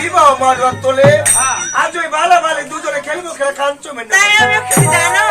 বিবাহ মারবার তোলে। আজ ওই বালা বালে দুজনে খেলব খেলা কাঞ্চো জানো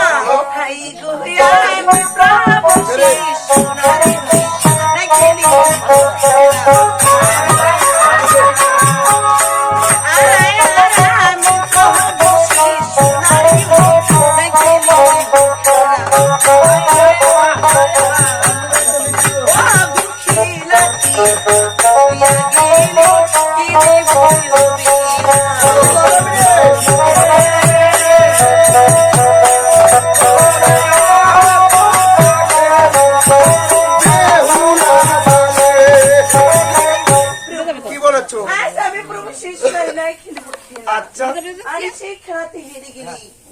আচ্ছা।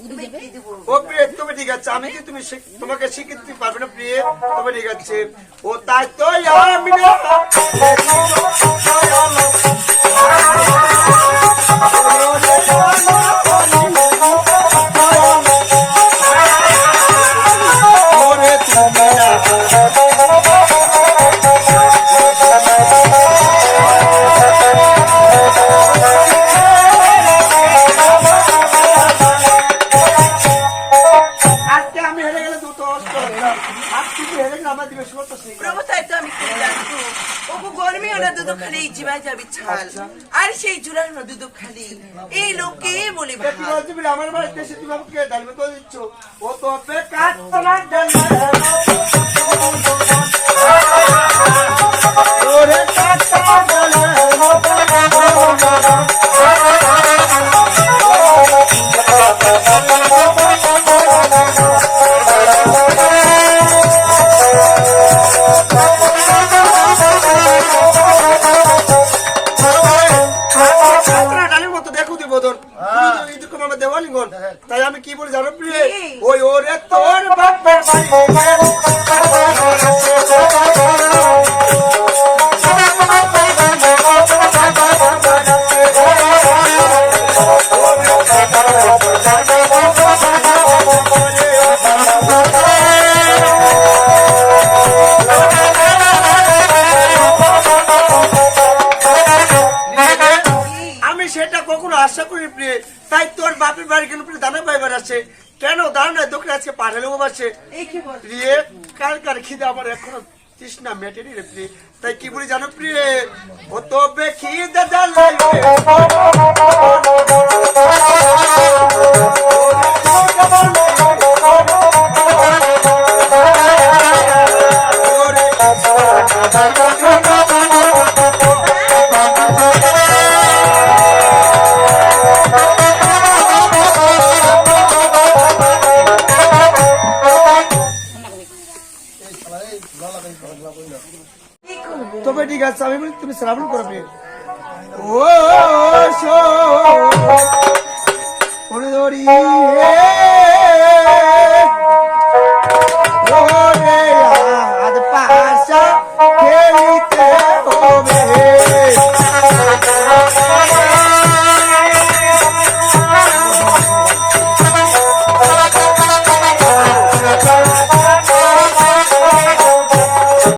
তুমি ও প্রিয় তুমি ঠিক আছে আমি কি তুমি শিখ- তোমাকে শিখিয়ে পারবে না প্রিয়? তবে ঠিক আছে। ও তাই তো আমি আজকে আমি হেরে গেলে দুটো অস্ত্র হতাম আজ তুমি হেরে গেলে আমার দিবে করতো প্রভু তাই তো আমি জানতো। গরমে ওরা দুধ খালি জিবাই যাবি ছাল। আর সেই জুড়ার না দুধ খালি। এই লোককে বলে আমার বাড়িতে এসে তুমি আমাকে ডালবে তো দিচ্ছ? ও তো অপেক্ষা তোমার ডালবে আমার দেওয়ালি গন তাই আমি কি বলি জানো প্রিয়? ওই ওরে তোর বাপের আশা করি প্রিয় তাই তোর বাপের বাড়ি কেন প্রিয় দানা পাইবার আছে কেন দানা দোকানে আজকে পাঠালেও লোক আছে প্রিয়ে কার কার খিদে আমার এখন তৃষ্ণা মেটেনি রে প্রিয়ে। তাই কি বলি জানো প্রিয়ে? ও তো বে খিদে তবে ঠিক আছে আমি বলি তুমি শ্রাবণ করবে ও ধরি